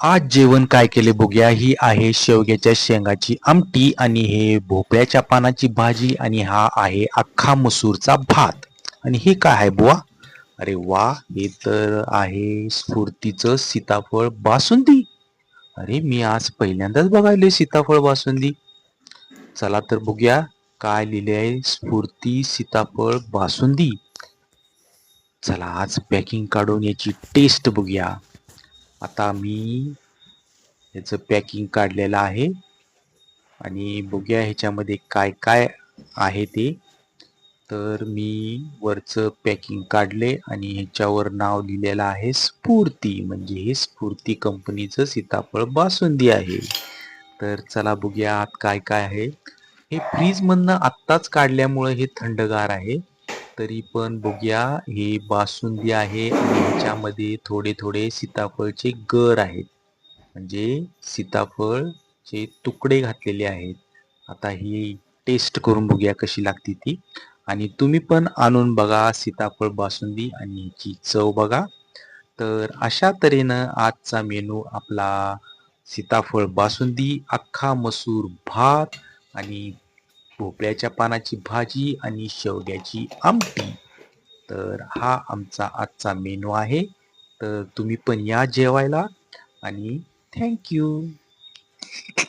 आज जेवण काय केले बघूया. ही आहे शेवग्याच्या शेंगाची आमटी आणि हे भोपळ्याच्या पानाची भाजी आणि हा आहे अख्खा मसूरचा भात. आणि हे काय आहे बुवा? अरे वा हे तर आहे स्फूर्तीचं सीताफळ बासुंदी. अरे मी आज पहिल्यांदाच बघायले सीताफळ बासुंदी. चला तर बघूया काय लिहिले आहे स्फूर्ती सीताफळ बासुंदी. चला आज पॅकिंग काढून याची टेस्ट बघूया. आता मी याचं पॅकिंग काढलेलं आहे. आणि बघूया ह्याच्यामध्ये काय काय आहे ते. तर मी वरचं पॅकिंग काढले आणि ह्याच्यावर नाव लिहिलेलं आहे स्फूर्ती. म्हणजे हे स्फूर्ती कंपनीचं सीताफळ बासुंदी आहे. तर चला बघूया आत काय काय आहे. हे फ्रीजमधनं आत्ताच काढल्यामुळं हे थंडगार आहे. तरी पण बघूया. हे बासुंदी आहे आणि ह्याच्यामध्ये थोडे थोडे सीताफळचे गर आहेत. म्हणजे सीताफळचे तुकडे घातलेले आहेत. आता ही टेस्ट करून बघूया कशी लागते ती. आणि तुम्ही पण आणून बघा सीताफळ बासुंदी आणि ह्याची चव बघा. तर अशा तऱ्हेनं आजचा मेनू आपला सीताफळ बासुंदी अख्खा मसूर भात आणि भोपळ्याच्या पानाची भाजी आणि शेवग्याची आमटी तर हा आमचा आजचा मेनू आहे. तर तुम्ही पण या जेवायला आणि थँक्यू